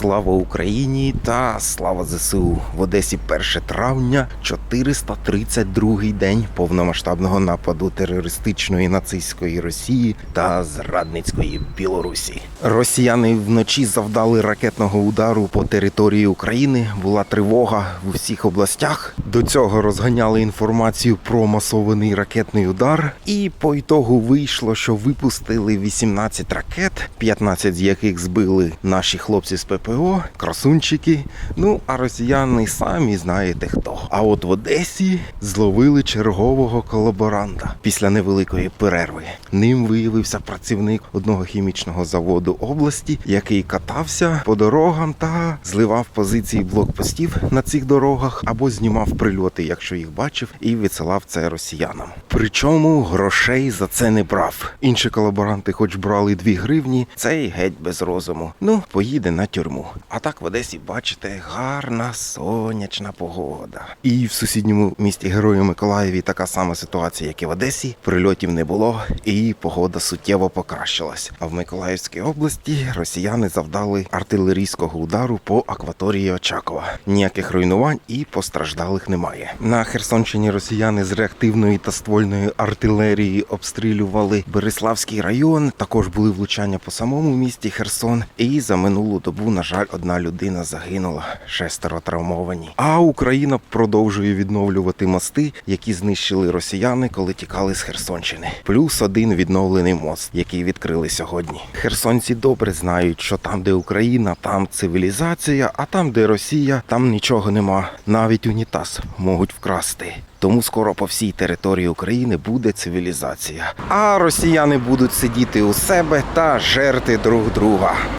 Слава Україні та слава ЗСУ в Одесі 1 травня, 432-й день повномасштабного нападу терористичної нацистської Росії та зрадницької Білорусі. Росіяни вночі завдали ракетного удару по території України. Була тривога в усіх областях. До цього розганяли інформацію про масований ракетний удар, і по ітогу вийшло, що випустили 18 ракет, 15 з яких збили наші хлопці з ППО, красунчики. Ну а росіяни самі знаєте хто. А от в Одесі зловили чергового колаборанта після невеликої перерви. Ним виявився працівник одного хімічного заводу області, який катався по дорогам та зливав позиції блокпостів на цих дорогах або знімав прильоти, якщо їх бачив, і відсилав це росіянам. Причому грошей за це не брав. Інші колаборанти, хоч брали 2 гривні, цей геть без розуму. Ну, поїде на тюрму. А так в Одесі, бачите, гарна сонячна погода. І в сусідньому місті Герою Миколаєві така сама ситуація, як і в Одесі. Прильотів не було, і погода суттєво покращилась. А в Миколаївській області росіяни завдали артилерійського удару по акваторії Очакова. Ніяких руйнувань і постраждалих немає. На Херсонщині росіяни з реактивної та ствольної артилерії обстрілювали Береславський район. Також були влучання по самому місті Херсон. І за минулу добу, на жаль, одна людина загинула, шестеро травмовані. А Україна продовжує відновлювати мости, які знищили росіяни, коли тікали з Херсонщини. Плюс один відновлений мост, який відкрили сьогодні. Херсонці добре знають, що там, де Україна, там цивілізація, а там, де Росія, там нічого нема. Навіть унітаз можуть вкрасти. Тому скоро по всій території України буде цивілізація. А росіяни будуть сидіти у себе та жерти друг друга.